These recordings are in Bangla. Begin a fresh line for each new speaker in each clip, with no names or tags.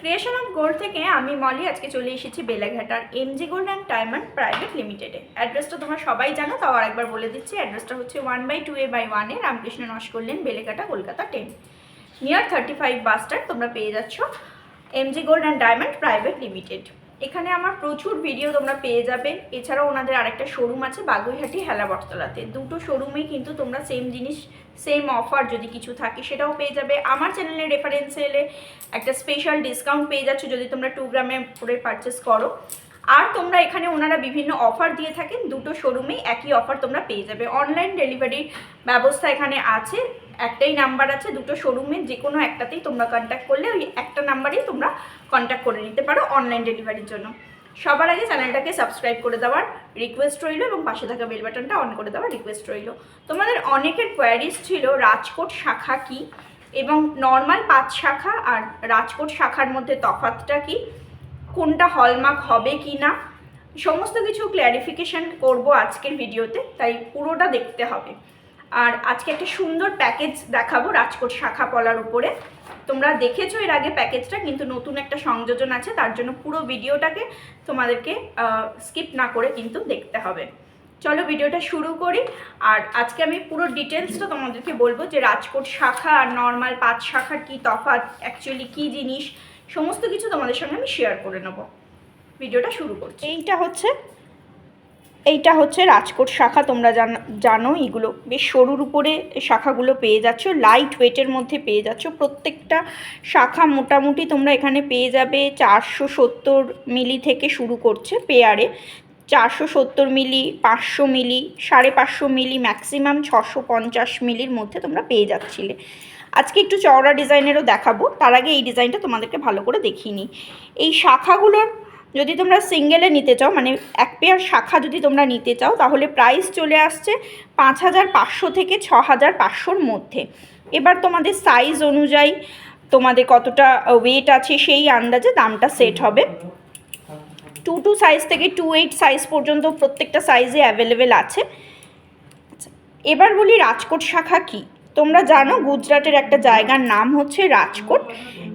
ক্রিয়েশন অফ গোল্ড থেকে আমি মলি আজকে চলে এসেছি বেলাঘাটার MG gold and diamond private লিমিটেডে অ্যাড্রেসটা তোমরা সবাই জানো, তাও আরেকবার বলে দিচ্ছি অ্যাড্রেসটা হচ্ছে one by two A by ওয়ানে Ramkrishna Naskar Lane Beleghata, Kolkata ten near thirty five bus stand তোমরা পেয়ে যাচ্ছ MG gold and diamond private limited এখানে আমার প্রচুর ভিডিও তোমরা পেয়ে যাবে। এছাড়াও ওনাদের আরেকটা শোরুম আছে বাগুইহাটি হেলা বটতলাতে। দুটো শোরুমেই কিন্তু তোমরা সেম জিনিস সেম অফার যদি কিছু থাকে সেটাও পেয়ে যাবে। আমার চ্যানেলের রেফারেন্সে এলে একটা স্পেশাল ডিসকাউন্ট পেয়ে যাচ্ছ যদি তোমরা টু গ্রামে করে পারচেস করো। আর তোমরা এখানে ওনারা বিভিন্ন অফার দিয়ে থাকেন। দুটো শোরুমেই একই অফার তোমরা পেয়ে যাবে। অনলাইন ডেলিভারির ব্যবস্থা এখানে আছে। একটাই নাম্বার আছে, দুটো শোরুমের যে কোনো একটাতেই তোমরা কন্ট্যাক্ট করলে, ওই একটা নাম্বারেই তোমরা কন্ট্যাক্ট করে নিতে পারো অনলাইন ডেলিভারির জন্য। সবার আগে চ্যানেলটাকে সাবস্ক্রাইব করে দেওয়ার রিকোয়েস্ট রইল এবং পাশে থাকা বেল বাটনটা অন করে দেওয়ার রিকোয়েস্ট রইল। তোমাদের অনেকের কোয়ারিজ ছিল, রাজকোট শাখা কি? এবং নর্মাল পাঁচ শাখা আর রাজকোট শাখার মধ্যে তফাতটা কি? কোনটা হলমার্ক হবে কি না? সমস্ত কিছু ক্ল্যারিফিকেশন করব আজকের ভিডিওতে তাই পুরোটা দেখতে হবে। আর আজকে একটা সুন্দর প্যাকেজ দেখাবো রাজকোট শাখা পলার উপরে। তোমরা দেখেছ এর আগে প্যাকেজটা কিন্তু নতুন একটা সংযোজন আছে, তার জন্য পুরো ভিডিওটাকে তোমাদেরকে স্কিপ না করে কিন্তু দেখতে হবে। চলো ভিডিওটা শুরু করি, আর আজকে আমি পুরো ডিটেলসটা তোমাদেরকে বলব যে রাজকোট শাখা আর নর্মাল পাঁচ শাখার কী তফাৎ অ্যাকচুয়ালি কী জিনিস, সমস্ত কিছু তোমাদের সঙ্গে আমি শেয়ার করে নেব। ভিডিওটা শুরু করছি। এইটা হচ্ছে এইটা হচ্ছে রাজকোট শাখা, তোমরা জান- এগুলো বেশ সরুর উপরে শাখাগুলো পেয়ে যাচ্ছ লাইট ওয়েটের মধ্যে পেয়ে যাচ্ছ। প্রত্যেকটা শাখা মোটামুটি তোমরা এখানে পেয়ে যাবে চারশো সত্তর মিলি থেকে শুরু করছে পেয়ারে চারশো সত্তর মিলি, পাঁচশো মিলি, সাড়ে পাঁচশো মিলি ম্যাক্সিমাম ছশো পঞ্চাশ মিলির মধ্যে তোমরা পেয়ে যাচ্ছিলে। আজকে একটু চওড়া ডিজাইনেরও দেখাবো, তার আগে এই ডিজাইনটা তোমাদেরকে ভালো করে দেখিয়ে নিই। এই শাখাগুলোর যদি তোমরা সিঙ্গেলে নিতে চাও মানে এক পেয়ার শাখা যদি তোমরা নিতে চাও তাহলে প্রাইস চলে আসছে পাঁচ হাজার পাঁচশো থেকে ছ হাজার পাঁচশোর মধ্যে। এবার তোমাদের সাইজ অনুযায়ী তোমাদের কতটা ওয়েট আছে সেই আন্দাজে দামটা সেট হবে। টু টু সাইজ থেকে টু এইট সাইজ পর্যন্ত প্রত্যেকটা সাইজে অ্যাভেলেবেল আছে। আচ্ছা, এবার বলি রাজকোট শাখা কি? তোমরা জানো গুজরাটের একটা জায়গার নাম হচ্ছে রাজকোট।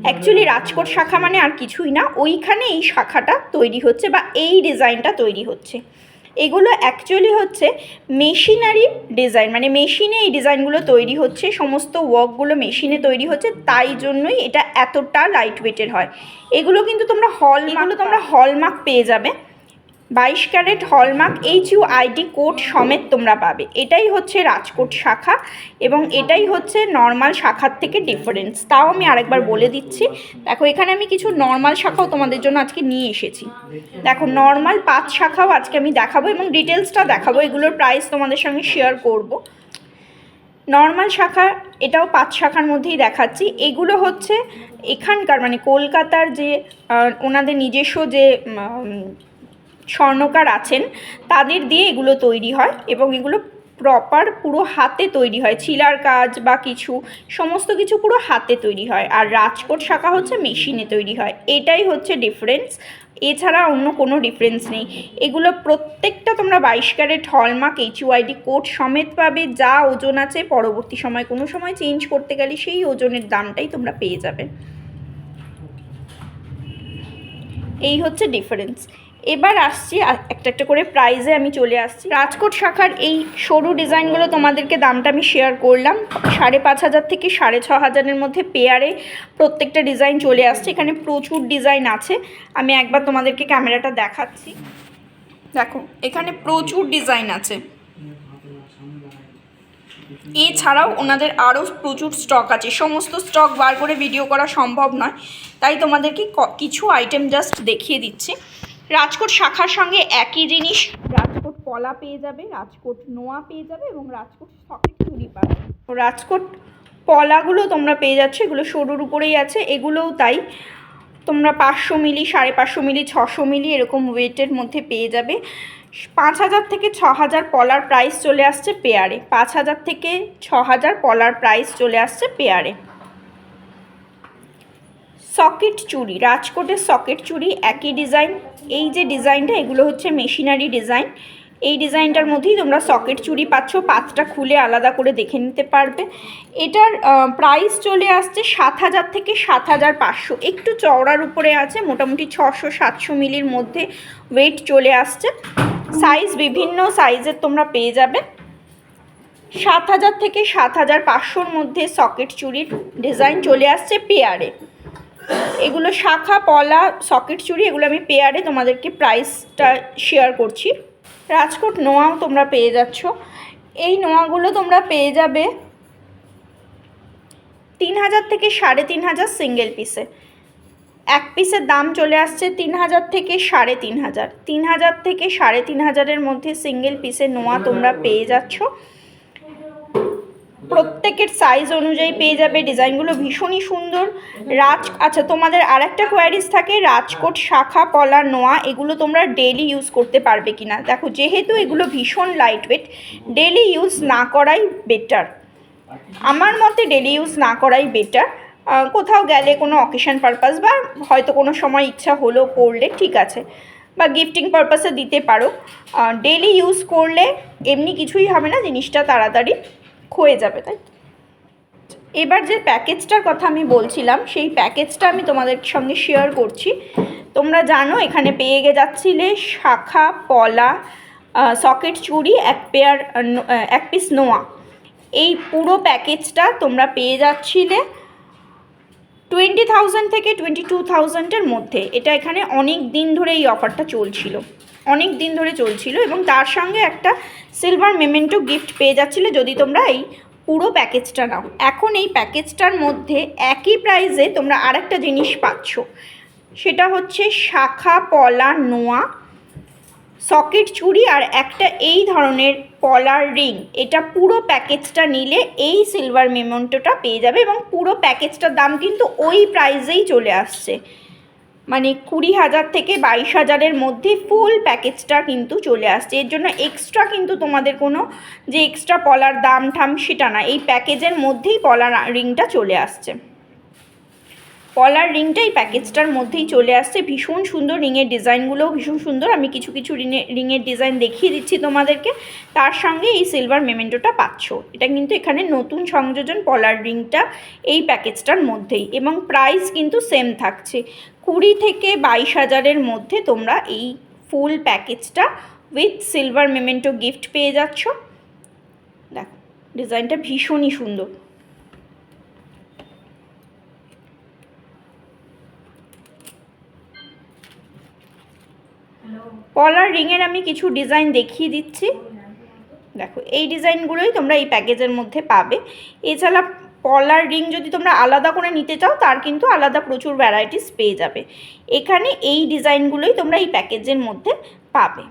অ্যাকচুয়ালি রাজকোট শাখা মানে আর কিছুই না ওইখানে এই শাখাটা তৈরি হচ্ছে বা এই ডিজাইনটা তৈরি হচ্ছে। এগুলো অ্যাকচুয়ালি হচ্ছে মেশিনারি ডিজাইন মানে মেশিনে এই ডিজাইনগুলো তৈরি হচ্ছে সমস্ত ওয়ার্কগুলো মেশিনে তৈরি হচ্ছে তাই জন্যই এটা এতটা লাইট ওয়েটের হয়। এগুলো কিন্তু তোমরা হল এগুলো তোমরা হলমার্ক পেয়ে যাবে। বাইশ carat hallmark H U ID code সমেত তোমরা পাবে। এটাই হচ্ছে রাজকোট শাখা এবং এটাই হচ্ছে নর্মাল শাখার থেকে ডিফারেন্স তাও আমি আরেকবার বলে দিচ্ছি। দেখো, এখানে আমি কিছু নর্মাল শাখাও তোমাদের জন্য আজকে নিয়ে এসেছি। দেখো, নর্মাল পাঁচ শাখাও আজকে আমি দেখাবো এবং ডিটেলসটা দেখাবো। এগুলোর প্রাইস তোমাদের সঙ্গে শেয়ার করব। নর্মাল শাখা, এটাও পাঁচ শাখার মধ্যেই দেখাচ্ছি। এগুলো হচ্ছে এখানকার মানে কলকাতার যে ওনাদের নিজস্ব যে স্বর্ণকার আছেন, তাদের দিয়ে এগুলো তৈরি হয় এবং এগুলো প্রপার পুরো হাতে তৈরি হয়। চিলার কাজ বা কিছু, সমস্ত কিছু পুরো হাতে তৈরি হয় আর রাজকোট শাখা হচ্ছে মেশিনে তৈরি হয়। এটাই হচ্ছে ডিফারেন্স এছাড়া অন্য কোনো ডিফারেন্স নেই। এগুলো প্রত্যেকটা তোমরা বাইশ carat hallmark H UID code সমেত পাবে। যা ওজন আছে, পরবর্তী সময় কোনো সময় চেঞ্জ করতে গেলে সেই ওজনের দামটাই তোমরা পেয়ে যাবে। এই হচ্ছে ডিফারেন্স এবার আসছি একটা একটা করে প্রাইজে আমি চলে আসছি। রাজকোট শাখার এই সরু ডিজাইনগুলো তোমাদেরকে দামটা আমি শেয়ার করলাম। সাড়ে পাঁচ হাজার থেকে সাড়ে ছ হাজারের মধ্যে পেয়ারে প্রত্যেকটা ডিজাইন চলে আসছে। এখানে প্রচুর ডিজাইন আছে। আমি একবার তোমাদেরকে ক্যামেরাটা দেখাচ্ছি। দেখো, এখানে প্রচুর ডিজাইন আছে। এছাড়াও ওনাদের আরও প্রচুর স্টক আছে। সমস্ত স্টক বার করে ভিডিও করা সম্ভব নয়। তাই তোমাদেরকে কিছু আইটেম জাস্ট দেখিয়ে দিচ্ছি। রাজকোট শাখার সঙ্গে একই জিনিস, রাজকোট কলা পেয়ে যাবে, রাজকোট নোয়া পেয়ে যাবে এবং রাজকোট সকেট চুরি পাবে। রাজকোট পলাগুলো তোমরা পেয়ে যাচ্ছ, এগুলো সরুর উপরেই আছে, এগুলোও তাই। তোমরা পাঁচশো মিলি, সাড়ে পাঁচশো মিলি, ছশো মিলি এরকম ওয়েটের মধ্যে পেয়ে যাবে। পাঁচ হাজার থেকে ছ হাজার পলার প্রাইস চলে আসছে পেয়ারে। পাঁচ হাজার থেকে ছ হাজার পলার প্রাইস চলে আসছে পেয়ারে। সকেট চুড়ি, রাজকোটের সকেট চুড়ি, একই ডিজাইন এই যে ডিজাইনটা, এগুলো হচ্ছে মেশিনারি ডিজাইন। এই ডিজাইনটার মধ্যেই তোমরা সকেট চুড়ি পাচ্ছ পাতটা খুলে আলাদা করে দেখে নিতে পারবে। এটার প্রাইস চলে আসছে সাত হাজার থেকে সাত হাজার পাঁচশো। একটু চওড়ার উপরে আছে, মোটামুটি ছশো সাতশো মিলির মধ্যে ওয়েট চলে আসছে। সাইজ বিভিন্ন সাইজের তোমরা পেয়ে যাবে। সাত হাজার থেকে সাত হাজার পাঁচশোর মধ্যে সকেট চুড়ির ডিজাইন চলে আসছে পেয়ারে এগুলো শাখা, পলা, সকেট চুড়ি এগুলো আমি পেয়ারে তোমাদেরকে প্রাইসটা শেয়ার করছি। রাজকোট নোয়াও তোমরা পেয়ে যাচ্ছ। এই নোয়াগুলো তোমরা পেয়ে যাবে তিন হাজার থেকে সাড়ে তিন হাজার সিঙ্গেল পিসে এক পিসের দাম চলে আসছে তিন হাজার থেকে সাড়ে তিন হাজার তিন হাজার থেকে সাড়ে তিন হাজারের মধ্যে সিঙ্গেল পিসের নোয়া তোমরা পেয়ে যাচ্ছ। প্রত্যেকের সাইজ অনুযায়ী পেয়ে যাবে ডিজাইনগুলো ভীষণই সুন্দর। রাজ আচ্ছা তোমাদের আরেকটা কোয়ারিজ থাকে, রাজকোট শাখা পলা নোয়া, এগুলো তোমরা ডেলি ইউজ করতে পারবে কি না দেখো, যেহেতু এগুলো ভীষণ লাইট ওয়েট ডেলি ইউজ না করাই বেটার আমার মতে ডেলি ইউজ না করাই বেটার কোথাও গেলে কোনো অকেশন পারপাস বা হয়তো কোনো সময় ইচ্ছা হলো পড়লে ঠিক আছে। বা গিফটিং পারপাসে দিতে পারো। ডেলি ইউজ করলে এমনি কিছুই হবে না, জিনিসটা তাড়াতাড়ি ক্ষয়ে যাবে, তাই এবার যে প্যাকেজটার কথা আমি বলছিলাম, সেই প্যাকেজটা আমি তোমাদের সঙ্গে শেয়ার করছি। তোমরা জানো, এখানে পেয়ে গে যাচ্ছিলে শাখা, পলা সকেট চুড়ি, এক পেয়ার এক পিস নোয়া। এই পুরো প্যাকেজটা তোমরা পেয়ে যাচ্ছিলে টোয়েন্টি থাউজেন্ড থেকে টোয়েন্টি টু থাউজেন্ডের মধ্যে। এটা এখানে অনেক দিন ধরে এই অফারটা চলছিল। অনেক দিন ধরে চলছিল এবং তার সঙ্গে একটা সিলভার মেমেন্টো গিফট পেয়ে যাচ্ছিলে যদি তোমরা এই পুরো প্যাকেজটা নাও। এখন এই প্যাকেজটার মধ্যে একই প্রাইসে তোমরা আরেকটা জিনিস পাচ্ছ। সেটা হচ্ছে শাখা, পলা, নোয়া সকেট চুড়ি আর একটা এই ধরনের পলার রিং। এটা পুরো প্যাকেজটা নিলে এই সিলভার মেমেন্টোটা পেয়ে যাবে এবং পুরো প্যাকেজটার দাম কিন্তু ওই প্রাইসেই চলে আসছে। মানে কুড়ি হাজার থেকে বাইশ হাজারের মধ্যে ফুল প্যাকেজটা কিন্তু চলে আসছে। এর জন্য এক্সট্রা কিন্তু তোমাদের কোনো যে এক্সট্রা পলার দাম ঠাম সেটা না, এই প্যাকেজের মধ্যেই পলার রিংটা চলে আসছে। পলার রিংটা এই প্যাকেজটার মধ্যেই চলে আসছে। ভীষণ সুন্দর রিংয়ের ডিজাইনগুলোও ভীষণ সুন্দর। আমি কিছু কিছু রিংয়ে রিংয়ের ডিজাইন দেখিয়ে দিচ্ছি তোমাদেরকে। তার সঙ্গে এই সিলভার মেমেন্টোটা পাচ্ছ। এটা কিন্তু এখানে নতুন সংযোজন পলার রিংটা এই প্যাকেজটার মধ্যেই এবং প্রাইস কিন্তু সেম থাকছে। কুড়ি থেকে বাইশ হাজারের মধ্যে তোমরা এই ফুল প্যাকেজটা উইথ সিলভার মেমেন্টো গিফট পেয়ে যাচ্ছ। দেখো, ডিজাইনটা ভীষণই সুন্দর। পলার রিংয়ের আমি কিছু ডিজাইন দেখিয়ে দিচ্ছি। দেখো, এই ডিজাইনগুলোই তোমরা এই প্যাকেজের মধ্যে পাবে। এছাড়া পলার রিং যদি তোমরা আলাদা করে নিতে চাও তার কিন্তু আলাদা প্রচুর ভ্যারাইটিস পেয়ে যাবে। এখানে এই ডিজাইনগুলোই তোমরা এই প্যাকেজের মধ্যে পাবে।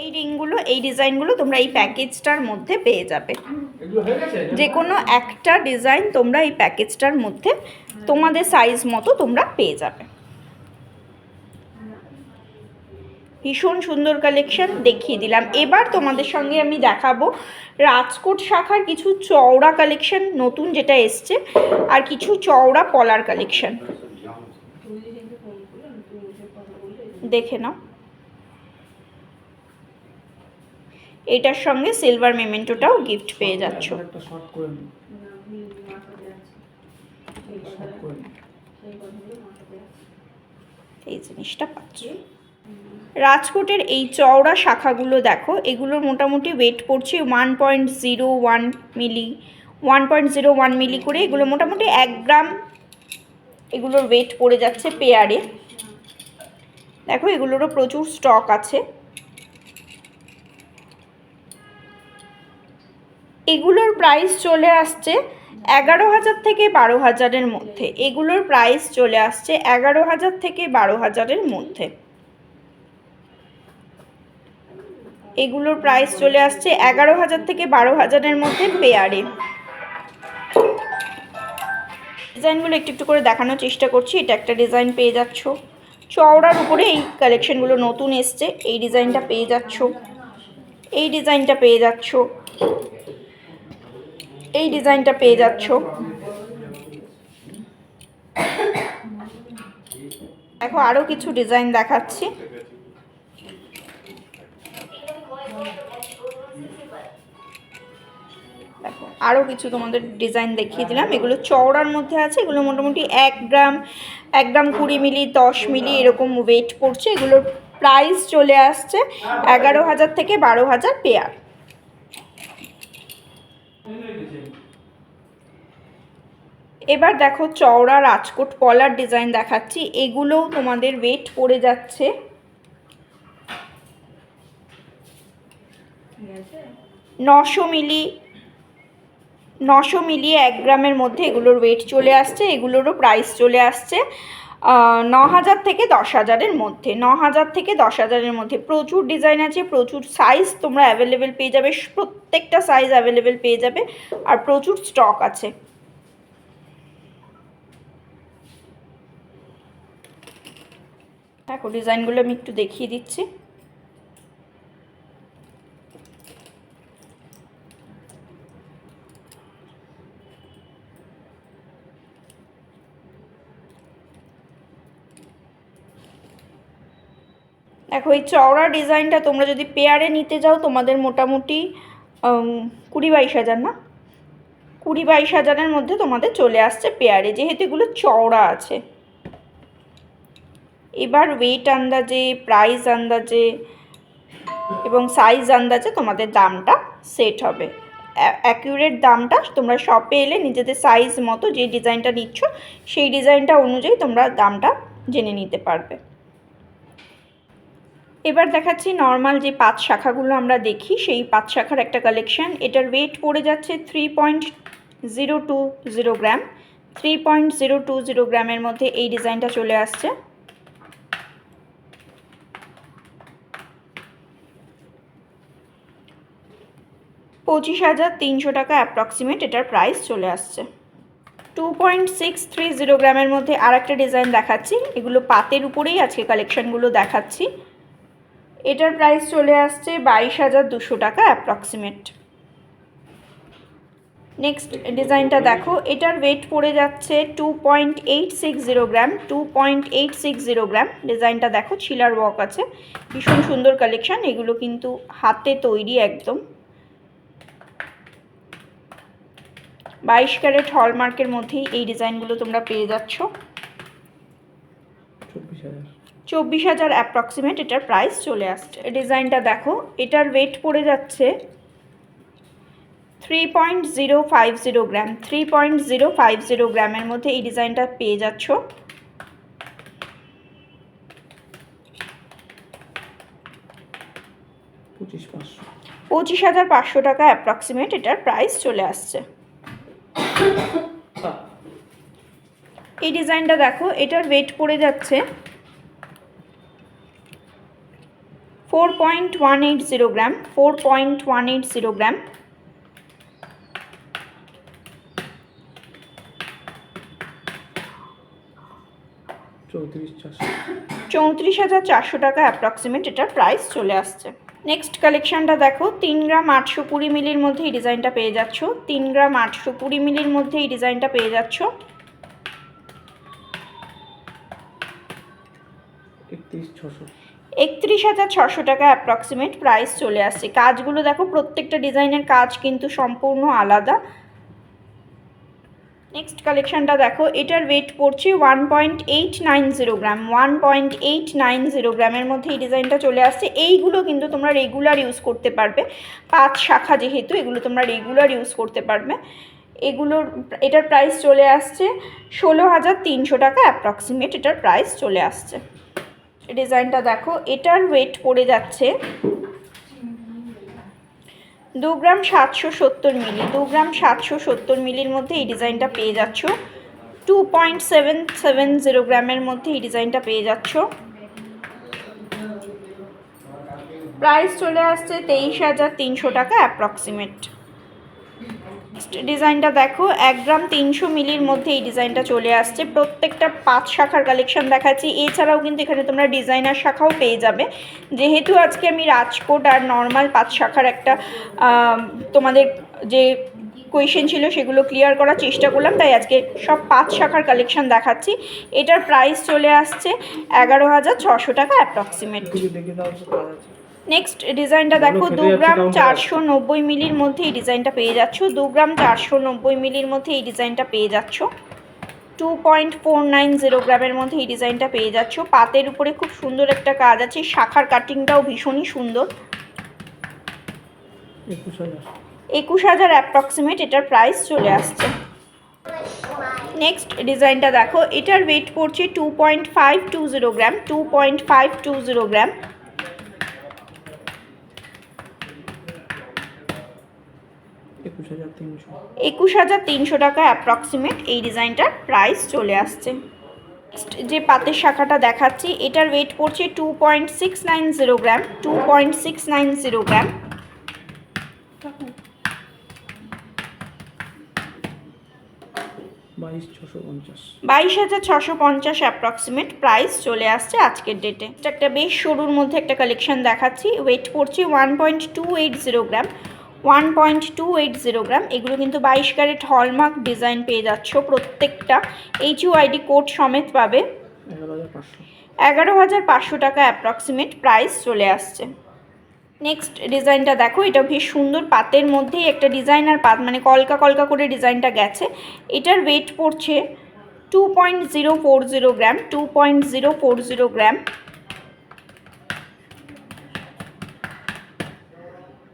এই রিংগুলো এই ডিজাইনগুলো তোমরা এই প্যাকেজটার মধ্যে পেয়ে যাবে। যে কোনো একটা ডিজাইন তোমরা এই প্যাকেজটার মধ্যে তোমাদের সাইজ মতো তোমরা পেয়ে যাবে। ভীষণ সুন্দর কালেকশন দেখিয়ে দিলাম। এবার তোমাদের সঙ্গে আমি দেখাবো রাজকোট শাখার কিছু চওড়া কালেকশন নতুন যেটা এসছে আর কিছু চওড়া পলার কালেকশন দেখে নাও। এটার সঙ্গে সিলভার মেমেন্টোটাও গিফট পেয়ে যাচ্ছ। এই জিনিসটা পাচ্ছ। রাজকোটের এই চওড়া শাখাগুলো দেখো, এগুলোর মোটামুটি ওয়েট পড়ছে one point zero one milli one point zero one milli করে এগুলো মোটামুটি এক গ্রাম এগুলোর ওয়েট পড়ে যাচ্ছে পেয়ারে দেখো, এগুলোরও প্রচুর স্টক আছে। এগুলোর প্রাইস চলে আসছে এগারো হাজার থেকে বারো হাজারের মধ্যে। এগুলোর প্রাইস চলে আসছে এগারো হাজার থেকে বারো হাজারের মধ্যে। এগুলোর প্রাইস চলে আসছে এগারো হাজার থেকে বারো হাজারের মধ্যে পেয়ারে ডিজাইনগুলো একটু একটু করে দেখানোর চেষ্টা করছি, এটা একটা ডিজাইন পেয়ে যাচ্ছ। চওড়ার উপরে এই কালেকশনগুলো নতুন এসছে, এই ডিজাইনটা পেয়ে যাচ্ছ। এই ডিজাইনটা পেয়ে যাচ্ছ। এই ডিজাইনটা পেয়ে যাচ্ছ। দেখো আরও কিছু ডিজাইন দেখাচ্ছি। আরও কিছু তোমাদের ডিজাইন দেখিয়ে দিলাম। এগুলো চওড়ার মধ্যে আছে, এগুলো মোটামুটি এক গ্রাম এক গ্রাম কুড়ি মিলি, দশ মিলি এরকম ওয়েট পড়ছে। এগুলোর প্রাইস চলে আসছে এগারো হাজার থেকে বারো হাজার পেয়ার এবার দেখো চওড়া রাজকোট পলার ডিজাইন দেখাচ্ছি। এগুলোও তোমাদের ওয়েট পড়ে যাচ্ছে। নশো মিলি নশো মিলি এক গ্রামের মধ্যে এগুলোর ওয়েট চলে আসছে, এগুলোরও প্রাইস চলে আসছে ন হাজার থেকে দশ হাজারের মধ্যে ন হাজার থেকে দশ হাজারের মধ্যে। প্রচুর ডিজাইন আছে, প্রচুর সাইজ তোমরা অ্যাভেলেবেল পেয়ে যাবে, প্রত্যেকটা সাইজ অ্যাভেলেবেল পেয়ে যাবে, আর প্রচুর স্টক আছে। দেখো ডিজাইনগুলো আমি একটু দেখিয়ে দিচ্ছি। দেখো, এই চওড়া ডিজাইনটা তোমরা যদি পেয়ারে নিতে যাও, তোমাদের মোটামুটি কুড়ি বাইশ হাজার না? কুড়ি বাইশ হাজারের মধ্যে তোমাদের চলে আসছে পেয়ারে যেহেতু এগুলো চওড়া আছে। এবার ওয়েট আন্দাজে প্রাইস আন্দাজে এবং সাইজ আন্দাজে তোমাদের দামটা সেট হবে। অ্যাকিউরেট দামটা তোমরা শপে এলে নিজেদের সাইজ মতো যে ডিজাইনটা নিচ্ছ, সেই ডিজাইনটা অনুযায়ী তোমরা দামটা জেনে নিতে পারবে। এবার দেখাচ্ছি নর্মাল যে পাঁচ শাখাগুলো আমরা দেখি, সেই পাঁচ শাখার একটা কালেকশন এটার ওয়েট পড়ে যাচ্ছে three point zero two zero gram three point zero two zero গ্রামের মধ্যে এই ডিজাইনটা চলে আসছে। পঁচিশ হাজার তিনশো টাকা অ্যাপ্রক্সিমেট এটার প্রাইস চলে আসছে। Two point six three zero গ্রামের মধ্যে আর একটা ডিজাইন দেখাচ্ছি। এগুলো পাতের উপরেই আজকে কালেকশানগুলো দেখাচ্ছি। এটার প্রাইস চলে আসছে বাইশ হাজার দুশো টাকা অ্যাপ্রক্সিমেট নেক্সট ডিজাইনটা দেখো, এটার ওয়েট পড়ে যাচ্ছে two point eight six zero gram two point eight six zero gram ডিজাইনটা দেখো ছিলার ওয়ার্ক আছে। ভীষণ সুন্দর কালেকশান এগুলো কিন্তু হাতে তৈরি একদম। বাইশ ক্যারেট হলমার্কের মধ্যেই এই ডিজাইনগুলো তোমরা পেয়ে যাচ্ছ।
চব্বিশ হাজার।
চব্বিশ হাজার অ্যাপ্রক্সিমেট এটার প্রাইস চলে আসছে। ডিজাইনটা দেখো এটার ওয়েট পড়ে যাচ্ছে three point zero five zero gram three point zero five zero গ্রামের মধ্যে এই ডিজাইনটা পেয়ে যাচ্ছ।
পঁচিশ
হাজার পাঁচশো টাকা অ্যাপ্রক্সিমেট এটার প্রাইস চলে আসছে। এই ডিজাইনটা দেখো এটার ওয়েট পড়ে যাচ্ছে four point one eight zero gram four point one eight zero gram
চৌত্রিশ
হাজার চারশো টাকা অ্যাপ্রক্সিমেট এটার প্রাইস চলে আসছে। নেক্সট কালেকশনটা দেখো তিন গ্রাম আটশো কুড়ি মিলির মধ্যে এই ডিজাইনটা পেয়ে যাচ্ছ। তিন গ্রাম আটশো কুড়ি মিলির মধ্যে এই ডিজাইনটা পেয়ে যাচ্ছ।
একত্রিশ ছশো।
একত্রিশ হাজার ছশো টাকা অ্যাপ্রক্সিমেট প্রাইস চলে আসছে। কাজগুলো দেখো, প্রত্যেকটা ডিজাইনের কাজ কিন্তু সম্পূর্ণ আলাদা। নেক্সট কালেকশনটা দেখো, এটার ওয়েট পড়ছে one point eight nine zero gram one point eight nine zero গ্রামের মধ্যে এই ডিজাইনটা চলে আসছে। এইগুলো কিন্তু তোমরা রেগুলার ইউজ করতে পারবে। পাঁচ শাখা যেহেতু, এগুলো তোমরা রেগুলার ইউজ করতে পারবে। এগুলোর, এটার প্রাইস চলে আসছে ষোলো হাজার তিনশো টাকা অ্যাপ্রক্সিমেট এটার প্রাইস চলে আসছে। ডিজাইনটা দেখো, এটার ওয়েট পড়ে যাচ্ছে দু গ্রাম সাতশো সত্তর মিলি, দু গ্রাম সাতশো সত্তর মিলির মধ্যে এই ডিজাইনটা পেয়ে যাচ্ছ। Two point seven seven zero গ্রামের মধ্যে এই ডিজাইনটা পেয়ে যাচ্ছ। প্রাইস চলে আসছে তেইশ হাজার তিনশো টাকা অ্যাপ্রক্সিমেট ডিজাইনটা দেখো, এক গ্রাম তিনশো মিলির মধ্যে এই ডিজাইনটা চলে আসছে। প্রত্যেকটা পাঁচ শাখার কালেকশন দেখাচ্ছি। এছাড়াও কিন্তু এখানে তোমরা ডিজাইনার শাখাও পেয়ে যাবে। যেহেতু আজকে আমি রাজকোট আর নর্মাল পাঁচ শাখার একটা তোমাদের যে কোয়েশ্চেন ছিল সেগুলো ক্লিয়ার করার চেষ্টা করলাম। তাই আজকে সব পাঁচ শাখার কালেকশন দেখাচ্ছি। এটার প্রাইস চলে আসছে এগারো হাজার ছশো টাকা অ্যাপ্রক্সিমেট নেক্সট ডিজাইনটা দেখো দু গ্রাম চারশো নব্বই মিলির মধ্যে এই ডিজাইনটা পেয়ে যাচ্ছ। দু গ্রাম চারশো নব্বই মিলির মধ্যে এই ডিজাইনটা পেয়ে যাচ্ছ। Two point four nine zero গ্রামের মধ্যে এই ডিজাইনটা পেয়ে যাচ্ছ। পাতের উপরে খুব সুন্দর একটা কাজ আছে শাখার কাটিংটাও ভীষণই সুন্দর।
একুশ হাজার।
একুশ হাজার অ্যাপ্রক্সিমেট এটার প্রাইস চলে আসছে। নেক্সট ডিজাইনটা দেখো এটার ওয়েট পড়ছে two point five two zero gram two point five two zero gram
একুশ হাজার তিনশো।
টাকা অ্যাপ্রক্সিমেট এই ডিজাইনটার প্রাইস চলে আসছে। যে পাতের শাখাটা দেখাচ্ছি এটার ওয়েট পড়ছে two point six nine zero gram two point six nine zero gram
বাইশ
হাজার ছশো পঞ্চাশ অ্যাপ্রক্সিমেট প্রাইস চলে আসছে আজকের ডেটে একটা বেশ সরুর মধ্যে একটা কালেকশন দেখাচ্ছি। ওয়েট পড়ছে one point two eight zero gram one point two eight zero gram এগুলো কিন্তু বাইশ ক্যারেট হলমার্ক ডিজাইন পেয়ে যাচ্ছ প্রত্যেকটা এইচ আইডি কোড সমেত পাবে।
এগারো হাজার পাঁচশো
টাকা অ্যাপ্রক্সিমেট প্রাইস চলে আসছে। নেক্সট ডিজাইনটা দেখো, এটা বেশ সুন্দর পাতের মধ্যেই একটা ডিজাইন আর পাত মানে কলকা কলকা করে ডিজাইনটা গেছে। এটার ওয়েট পড়ছে two point zero four zero gram two point zero four zero gram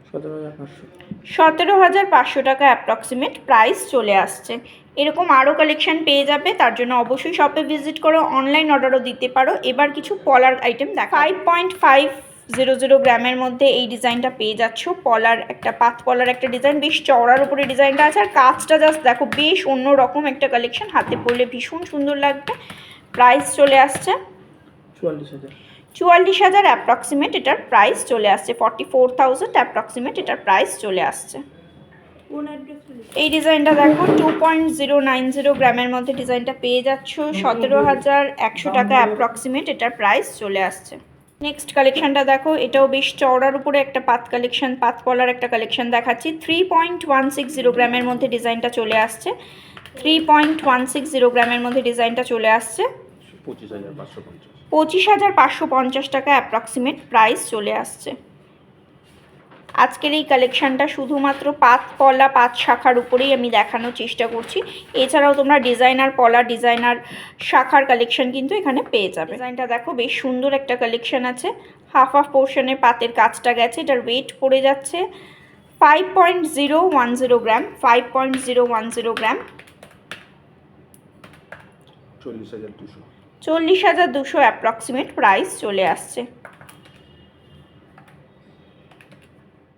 সতেরো হাজার পাঁচশো।
সতেরো হাজার পাঁচশো টাকা অ্যাপ্রক্সিমেট প্রাইস চলে আসছে। এরকম আরও কালেকশান পেয়ে যাবে, তার জন্য অবশ্যই শপে ভিজিট করো অনলাইন অর্ডারও দিতে পারো। এবার কিছু পলার আইটেম দেখা five point five zero zero গ্রামের মধ্যে এই ডিজাইনটা পেয়ে যাচ্ছ। পলার একটা, পাত পলার একটা ডিজাইন বেশ চওড়ার উপরে ডিজাইনটা আছে। আর কাজটা জাস্ট দেখো, বেশ অন্য রকম একটা কালেকশন হাতে পরলে ভীষণ সুন্দর লাগবে। প্রাইস চলে আসছে।
চুয়াল্লিশ হাজার।
চুয়াল্লিশ হাজার অ্যাপ্রক্সিমেট এটার প্রাইস চলে আসছে ফর্টি ফোর থাউজেন্ড অ্যাপ্রক্সিমেট এটার প্রাইস চলে আসছে। এই ডিজাইনটা দেখো two point zero nine zero গ্রামের মধ্যে ডিজাইনটা পেয়ে যাচ্ছ, সতেরো হাজার একশো টাকা অ্যাপ্রক্সিমেট এটার প্রাইস চলে আসছে। নেক্সট কালেকশনটা দেখো, এটাও বেশ চওড়ার উপরে একটা পাত কালেকশন পাত পলার একটা কালেকশন দেখাচ্ছি। Three point one six zero গ্রামের মধ্যে ডিজাইনটা চলে আসছে। Three point one six zero গ্রামের মধ্যে ডিজাইনটা চলে আসছে।
পঁচিশ হাজার পাঁচশো
পঁচিশ হাজার পাঁচশো পঞ্চাশ টাকা অ্যাপ্রক্সিমেট প্রাইস চলে আসছে। আজকের এই কালেকশানটা শুধুমাত্র পাত পলা পাত শাখার উপরেই আমি দেখানোর চেষ্টা করছি। এছাড়াও তোমরা ডিজাইনার পলা ডিজাইনার শাখার কালেকশান কিন্তু এখানে পেয়ে যাবে। ডিজাইনটা দেখো, বেশ সুন্দর একটা কালেকশান আছে। হাফ হাফ পোর্শনের পাতের কাজটা গেছে, এটার ওয়েট পড়ে যাচ্ছে five point zero one zero gram five point zero one zero gram
চল্লিশ
চল্লিশ হাজার দুশো অ্যাপ্রক্সিমেট প্রাইস চলে আসছে।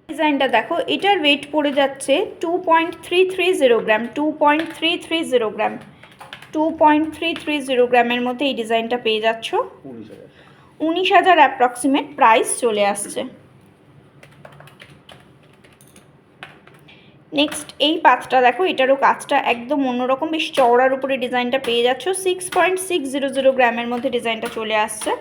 ডিজাইনটা দেখো এটার ওয়েট পড়ে যাচ্ছে two point three three zero gram two point three three zero gram two point three three zero গ্রামের মধ্যে এই ডিজাইনটা পেয়ে যাচ্ছ।
উনিশ হাজার।
উনিশ হাজার অ্যাপ্রক্সিমেট প্রাইস চলে আসছে। নেক্সট এই পাতটা দেখো এটারও কাজটা একদম অন্যরকম। বেশ চওড়ার উপরে ডিজাইনটা পেয়ে যাচ্ছ। Six point six zero zero গ্রামের মধ্যে ডিজাইনটা চলে আসছে।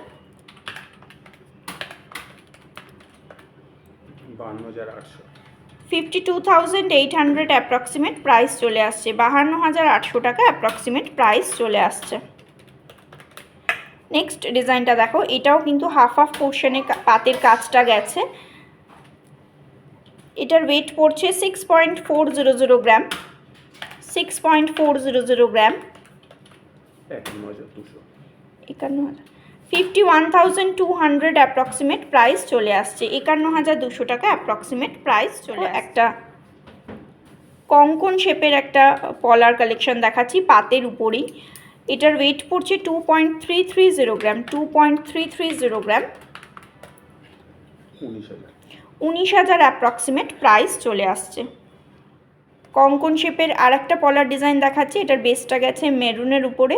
Fifty two thousand eight hundred approximate price চলে আসছে। বাহান্ন হাজার আটশো টাকা অ্যাপ্রক্সিমেট প্রাইস চলে আসছে। নেক্সট ডিজাইনটা দেখো এটাও কিন্তু হাফ হাফ পোর্শনে পাতের কাজটা গেছে। এটার ওয়েট পড়ছে six point four zero zero gram six point four zero zero gram
একান্ন হাজার
fifty one thousand two hundred approximate price চলে আসছে। একান্ন হাজার দুশো টাকা অ্যাপ্রক্সিমেট প্রাইস চলে একটা কঙ্কন শেপের একটা পলার কালেকশন দেখাচ্ছি পাতের উপরেই। এটার ওয়েট পড়ছে two point three three zero gram two point three three zero gram
উনিশ হাজার।
উনিশ হাজার অ্যাপ্রক্সিমেট প্রাইস চলে আসছে। কঙ্কন শেপের আর একটা পলার ডিজাইন দেখাচ্ছি, এটার বেসটা গেছে মেরুনের উপরে।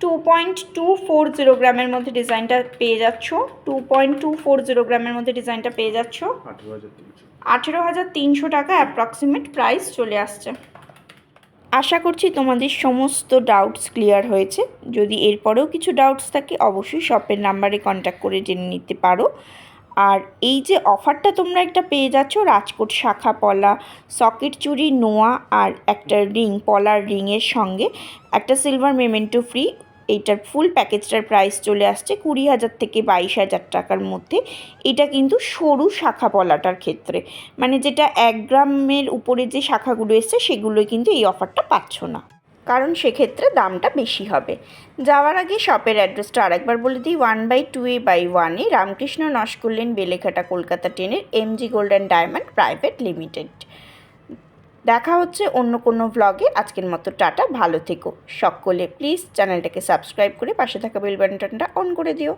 Two point two four zero গ্রামের মধ্যে ডিজাইনটা পেয়ে যাচ্ছ। Two point two four zero গ্রামের মধ্যে ডিজাইনটা পেয়ে যাচ্ছ।
আঠেরো হাজার তিনশো
টাকা অ্যাপ্রক্সিমেট প্রাইস চলে আসছে। আশা করছি তোমাদের সমস্ত ডাউটস ক্লিয়ার হয়েছে। যদি এরপরেও কিছু ডাউটস থাকে, অবশ্যই শপের নাম্বারে কন্ট্যাক্ট করে জেনে নিতে পারো। আর এই যে অফারটা তোমরা একটা পেয়ে যাচ্ছ, রাজকোট শাখা পলা, সকেট চুরি, নোয়া আর একটা রিং, পলার রিংয়ের সঙ্গে একটা সিলভার মেমেন্টো ফ্রি এইটার ফুল প্যাকেজটার প্রাইস চলে আসছে কুড়ি হাজার থেকে বাইশ হাজার টাকার মধ্যে। এটা কিন্তু সরু শাখা পলাটার ক্ষেত্রে। মানে যেটা এক গ্রামের উপরে যে শাখাগুলো এসছে সেগুলোই কিন্তু এই অফারটা পাচ্ছ না। কারণ সেক্ষেত্রে দামটা বেশি হবে। যাওয়ার আগে শপের অ্যাড্রেসটা আরেকবার বলে দিই one by two A by ওয়ানে রামকৃষ্ণ নস্করলেন বেলেঘাটা কলকাতা টেনের MG golden diamond private limited দেখা হচ্ছে অন্য কোনো ব্লগে আজকের মতো টাটা, ভালো থেকো। সকলে প্লিজ চ্যানেলটাকে সাবস্ক্রাইব করে পাশে থাকা বেল বাটনটা অন করে দিও।